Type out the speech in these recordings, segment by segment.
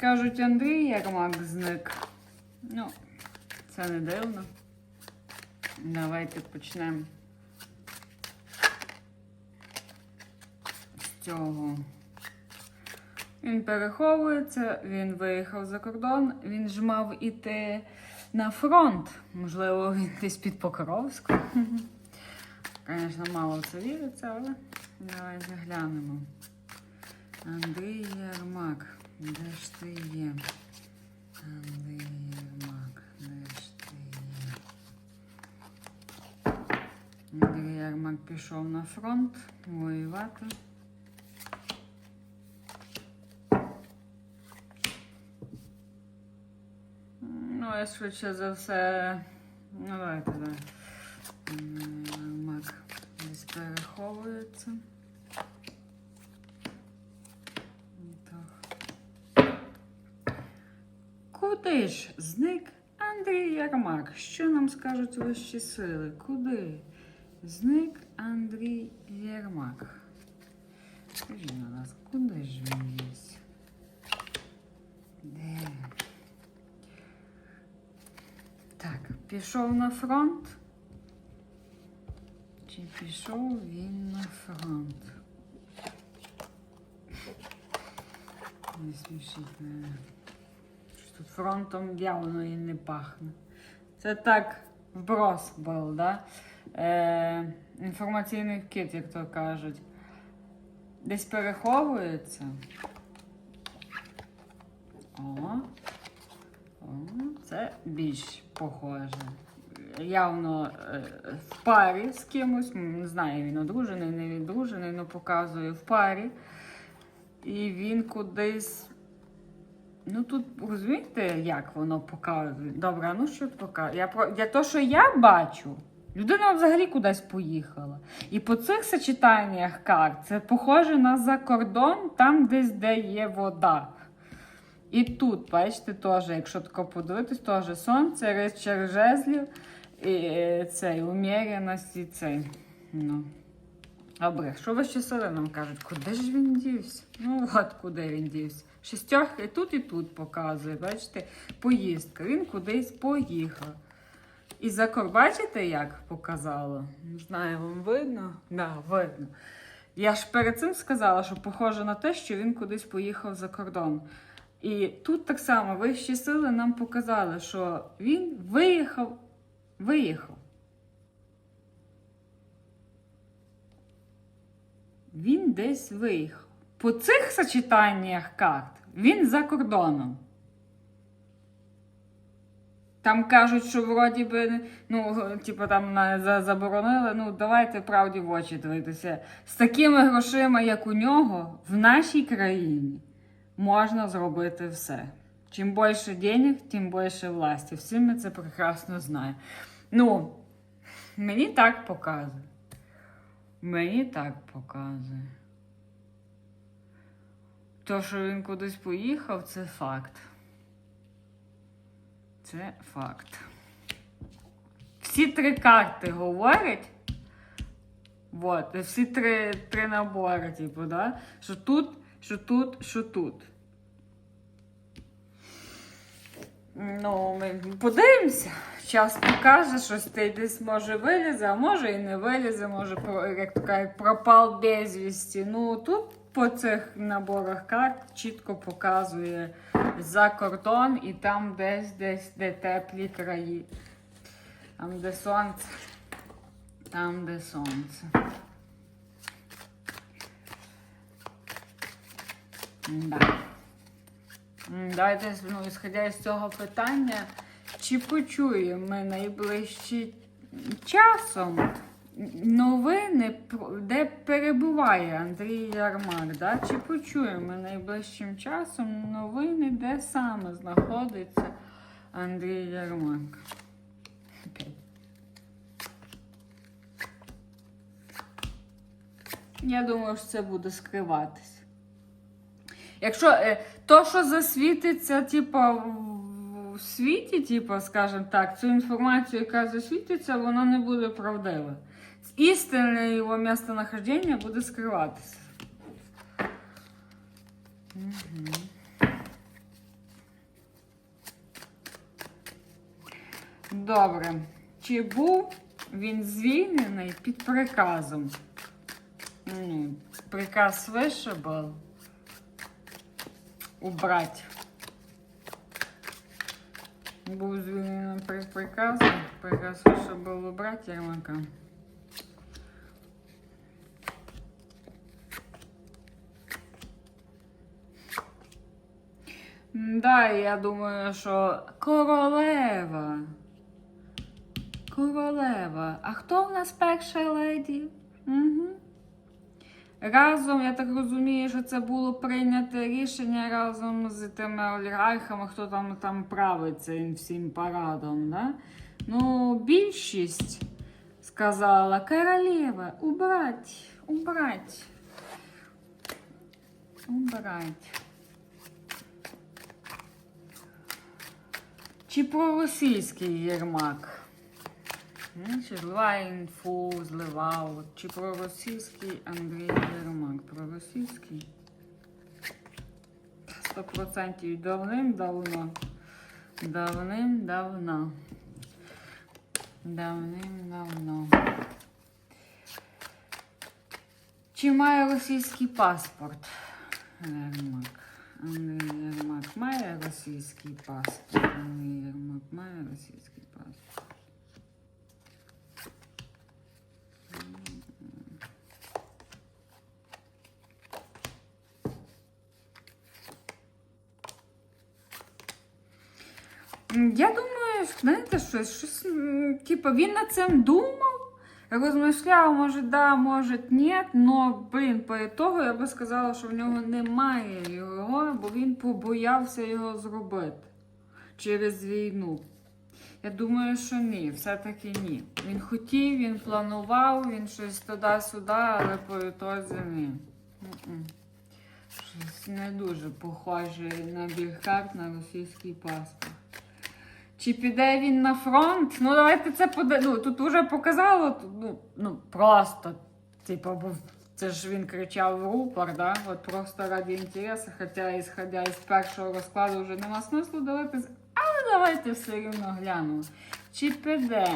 Кажуть, Андрій Ярмак зник. Ну, це не дивно. Давайте почнемо з цього. Він переховується, він виїхав за кордон, він ж мав іти на фронт. Можливо, він десь під Покровськом. Звісно, мало в це віриться, але давайте глянемо. Андрій Ярмак, де ж ти є? Андрій Ярмак, де ж ти є? Андрій Ярмак пішов на фронт воювати. Ну, я швидше за все. Ну, давайте, давай. Мак десь переховується. Так. Куди ж зник Андрій Ярмак? Що нам скажуть вищі сили? Куди? Зник Андрій Ярмак. Скажіть на нас, куди ж він є? Де? Так, пішов на фронт. Чи пішов він на фронт? Не смішіть мене. Тут фронтом явно і не пахне. Це так вброс був, да? Е, інформаційний вкид, як то кажуть. Десь переховується. О. О, це більш похоже. Явно е, в парі з кимось. Не знаю, він одружений, не відружений, але показує в парі. І він кудись. Ну тут розумієте, як воно показує? Добре, ну що показує? Я про я то, що я бачу, людина взагалі кудись поїхала. І по цих сочетаннях карт це похоже на закордон, там десь де є вода. І тут, бачите, теж, якщо тако подивитись, теж сонце, рицар жезлів, і е, цей уміряність і цей. Ну. Добре, що ви ще сили нам кажуть? Куди ж він дівся? Ну, от куди він дівся. Шестерка і тут, і тут показує, бачите, поїздка. Він кудись поїхав. І за бачите, як показало? Не знаю, вам видно? Да, видно. Я ж перед цим сказала, що похоже на те, що він кудись поїхав за кордон. І тут так само вищі сили нам показали, що він виїхав, виїхав. Він десь виїхав. По цих сочетаннях карт він за кордоном. Там кажуть, що вроді би, ну, типу, там заборонили, ну, давайте правді в очі дивитися. З такими грошима, як у нього, в нашій країні можна зробити все. Чим більше денег, тим більше власті. Всі ми це прекрасно знаємо. Ну, мені так показує. Мені так показує. То, що він кудись поїхав, це факт. Це факт. Всі три карти говорять. Вот, всі три, три набори, типу, да? Що тут, що тут, що тут. Ну, ми подивимося. Час покаже, щось ти десь може вилізе, а може і не вилізе, може, як то кажуть, пропав безвісті. Ну, тут по цих наборах карт чітко показує за кордон і там десь десь де теплі краї. Там, де сонце. Там, де сонце. Да. Давайте, ну, ісходя з цього питання, чи почуємо ми найближчим часом новини, де перебуває Андрій Ярмак? Да? Чи почуємо найближчим часом новини, де саме знаходиться Андрій Ярмак? Я думаю, що це буде скриватись. Якщо е, то, що засвітиться, типа, в, в світі, типа, скажімо так, цю інформацію, яка засвітиться, вона не буде правдива. истинное его местонахождение будет скрываться. Угу. Добре. Чи був він звільнений під приказом? Ну, Приказ вище був убрать. Був звільнений приказом. Приказ вище був убрать Ярмака. Да, я думаю, що королева. Королева. А хто в нас перша леді? Угу. Разом, я так розумію, що це було прийнято рішення разом з тими олігархами, хто там, там править цим всім парадом. Да? Ну, більшість сказала королева, убрать, убрать. Убрать. Чи проросійський Єрмак? Чи злива інфу зливав? Чи проросійський Андрій Єрмак? Проросійський? Сто процентів давним-давно. Давним-давно. Давним-давно. Чи має російський паспорт? Єрмак. Андрій Єрмак має російський паспорт. Андрій Єрмак має російський паспорт. Я думаю, знаєте, щось, щось типу, він над цим думав, розмишляв, може, да, може, ні, но, блін, по ітогу я би сказала, що в нього немає його, бо він побоявся його зробити через війну. Я думаю, що ні, все-таки ні. Він хотів, він планував, він щось туди-сюди, але по ітозі ні. Щось не дуже похоже набір карт на російський паспорт. Чи піде він на фронт? Ну, давайте це пода... ну, Тут вже показало, ну, ну просто, типу, це ж він кричав в рупор, да? От просто раді інтересу, хоча ісходя із першого розкладу вже нема смислу дивитися, але давайте все рівно глянемо. Чи піде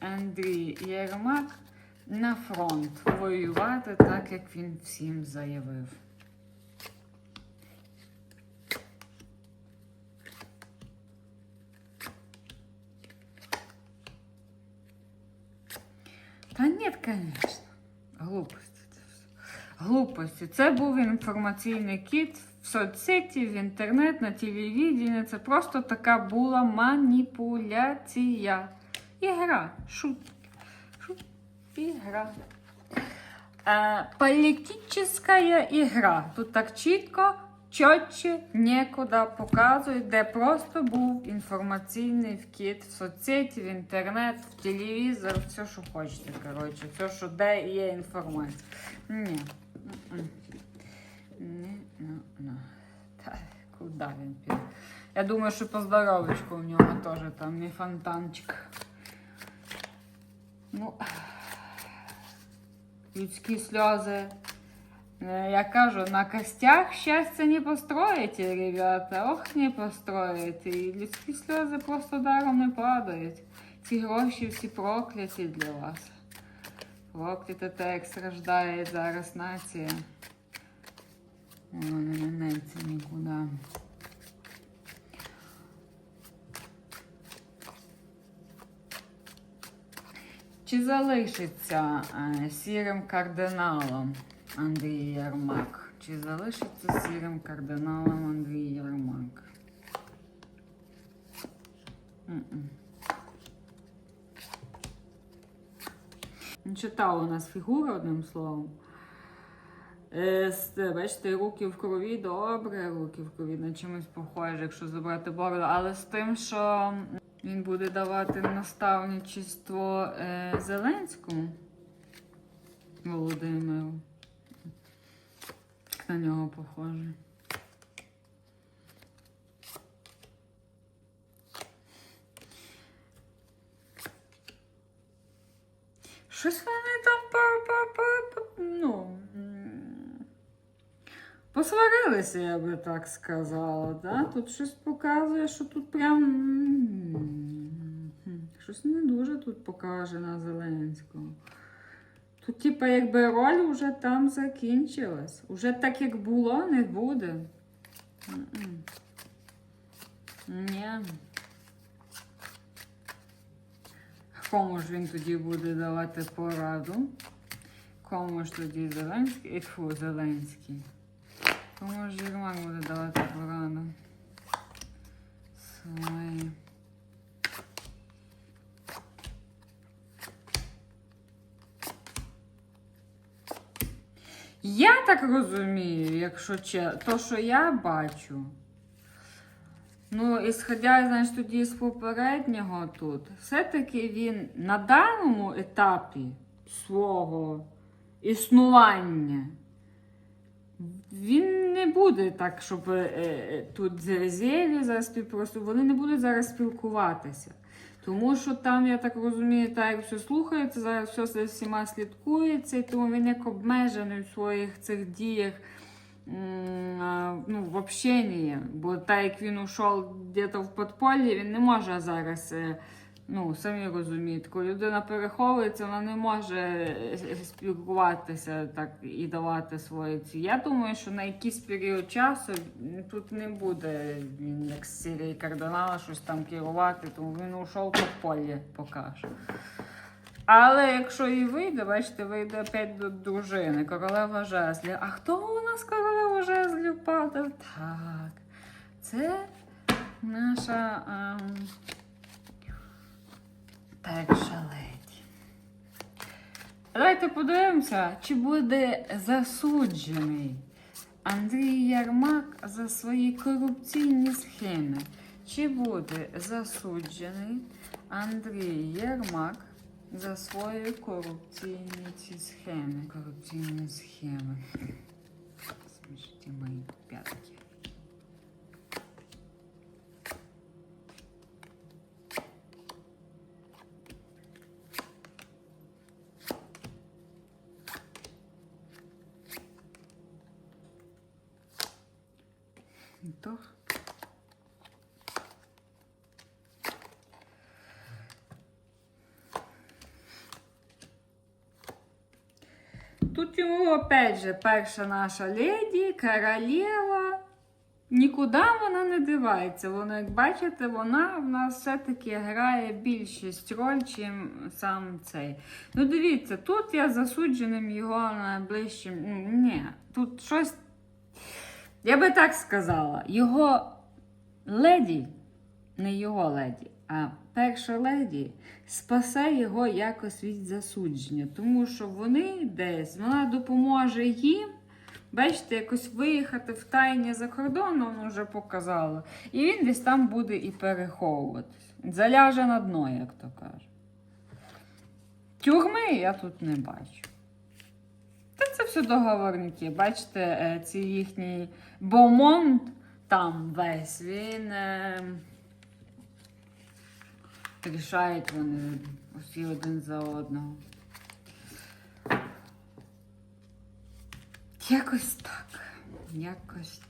Андрій Єрмак на фронт воювати так, як він всім заявив? Та ні, звісно. Глупості. Глупості. Це був інформаційний кіт в соцсеті, в інтернет, на телевіденні. Це просто така була маніпуляція. Ігра. Шут. Шут. Ігра. Е, політична ігра. Тут так чітко, чітче, нікуди показують, де просто був інформаційний вкид в соцсеті, в інтернет, в телевізор, все, що хочете, коротше, все, що де є інформація. Ні. Ні, ну, ну. Та, куди він піде? Я думаю, що по здоровечку у нього теж там не фонтанчик. Ну, людські сльози. Е, Я кажу, на костях щастя не построїте, ребята. Ох, не построїте. І людські сльози просто даром не падають. Ці гроші всі прокляті для вас. Прокляте те, як страждає зараз нація. Воно не минеться нікуди. Чи залишиться е, сірим кардиналом Андрій Єрмак? Чи залишиться сірим кардиналом Андрій Єрмак? М-м. Ну, Читала у нас фігура одним словом. Е, Бачите, руки в крові, добре, руки в крові на чимось похоже, якщо забрати бороду, але з тим, що він буде давати наставничество е, Зеленському Володимиру. На нього похоже. Щось вони там по, по, по, по, ну, посварилися, я би так сказала. Да? Тут щось показує, що тут прям щось не дуже тут показана Зеленського. Тут, типа, якби роль вже там закінчилась. Уже так, як було, не буде. Ні. Кому ж він тоді буде давати пораду? Кому ж тоді Зеленський? І тьфу, Зеленський. Кому ж Єрмак буде давати пораду? Свої. Я так розумію, якщо че, то, що я бачу. Ну, ісходя, знаєш, тоді з попереднього тут, все-таки він на даному етапі свого існування. Він не буде так, щоб е, е, тут зелі зараз співпросту, вони не будуть зараз спілкуватися. Тому що там, я так розумію, так як все слухається, зараз все за всіма слідкується, і тому він як обмежений в своїх цих діях ну, в общенні. Бо так як він ушов десь в подполі, він не може зараз. Е, Ну, самі розумієте, коли людина переховується, вона не може е, спілкуватися так і давати свої ці. Я думаю, що на якийсь період часу тут не буде він як з серії кардинала щось там керувати, тому він ушов по полі покаже. Але якщо і вийде, бачите, вийде опять до дружини, королева жезлів. А хто у нас королева жезлів падав? Так, це наша. ем, Леді. Давайте подивимося, чи буде засуджений Андрій Ярмак за свої корупційні схеми. Чи буде засуджений Андрій Ярмак за свої корупційні ці схеми? Корупційні схеми. Смішті мої п'ятки. Тут йому, опять же, перша наша леді, королева. Нікуди вона не дивається. Вона, як бачите, вона в нас все-таки грає більшість роль, чим сам цей. Ну, дивіться, тут я засудженим його найближчим. ну, Ні, тут щось я би так сказала, його леді, не його леді, а перша леді спасе його якось від засудження, тому що вони десь, вона допоможе їм. Бачите, якось виїхати в тайні за кордон, вона вже показала. І він десь там буде і переховуватись. Заляже на дно, як то каже. Тюрми я тут не бачу. Та це все договорники. Бачите, е, ці їхній бомонд там весь, він е, рішають вони усі один за одного. Якось так. Якось